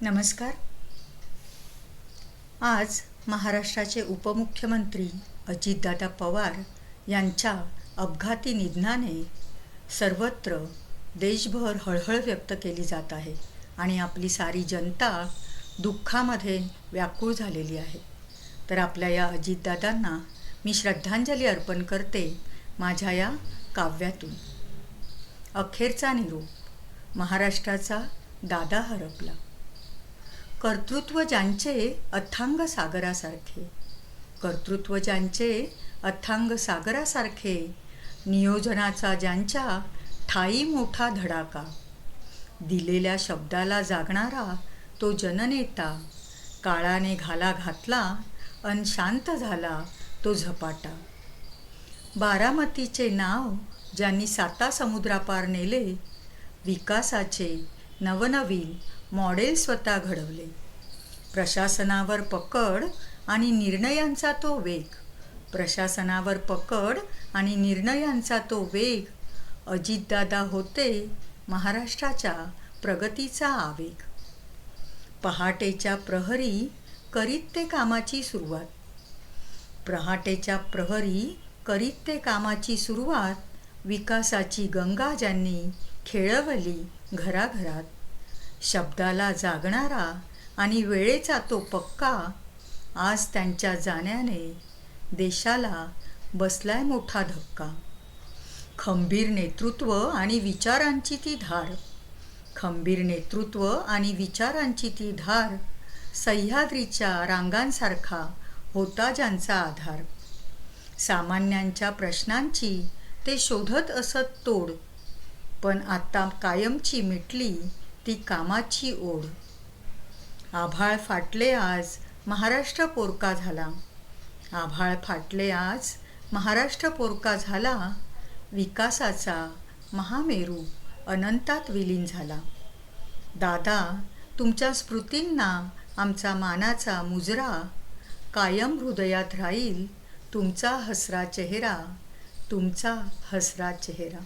नमस्कार. आज महाराष्ट्राचे उपमुख्यमंत्री अजितदादा पवार यांच्या अपघाती निधनाने सर्वत्र देशभर हळहळ व्यक्त केली जात आहे आणि आपली सारी जनता दुःखामध्ये व्याकुळ झालेली आहे. तर आपल्या या अजितदादांना मी श्रद्धांजली अर्पण करते माझ्या या काव्यातून. अखेरचा निरोप. महाराष्ट्राचा दादा हरपला. कर्तृत्व ज्यांचे अथांग सागरासारखे कर्तृत्व ज्यांचे अथांग सागरासारखे नियोजनाचा ज्यांच्या ठाई मोठा धडाका दिलेल्या शब्दाला जागणारा तो जननेता काळाने घाला घातला अन शांत झाला तो झपाटा. बारामतीचे नाव ज्यांनी साता समुद्रापार नेले विकासाचे नवनवीन मॉडेल स्वतः घडवले. प्रशासनावर पकड आणि निर्णयांचा तो वेग. प्रशासनावर पकड आणि निर्णयांचा तो वेग. अजितदादा होते महाराष्ट्राच्या प्रगतीचा आवेग. पहाटेच्या प्रहरी करीत ते कामाची सुरुवात. पहाटेच्या प्रहरी करीत ते कामाची सुरुवात. विकासाची गंगा ज्यांनी खेळवली घराघरात. शब्दाला जागणारा आणि वेळेचा तो पक्का आज त्यांच्या जाण्याने देशाला बसलाय मोठा धक्का. खंबीर नेतृत्व आणि विचारांची ती धार खंबीर नेतृत्व आणि विचारांची ती धार सह्याद्रीच्या रांगांसारखा होता ज्यांचा आधार. सामान्यांच्या प्रश्नांची ते शोधत असत तोड. पण आता कायमची मिटली ती कामाची ओढ. आभाळ फाटले आज महाराष्ट्र पोरका झाला. आभाळ फाटले आज महाराष्ट्र पोरका झाला. विकासाचा महामेरू अनंतात विलीन झाला. दादा तुमच्या स्मृतींना आमचा मानाचा मुजरा. कायम हृदयात राहील तुमचा हसरा चेहरा. तुमचा हसरा चेहरा.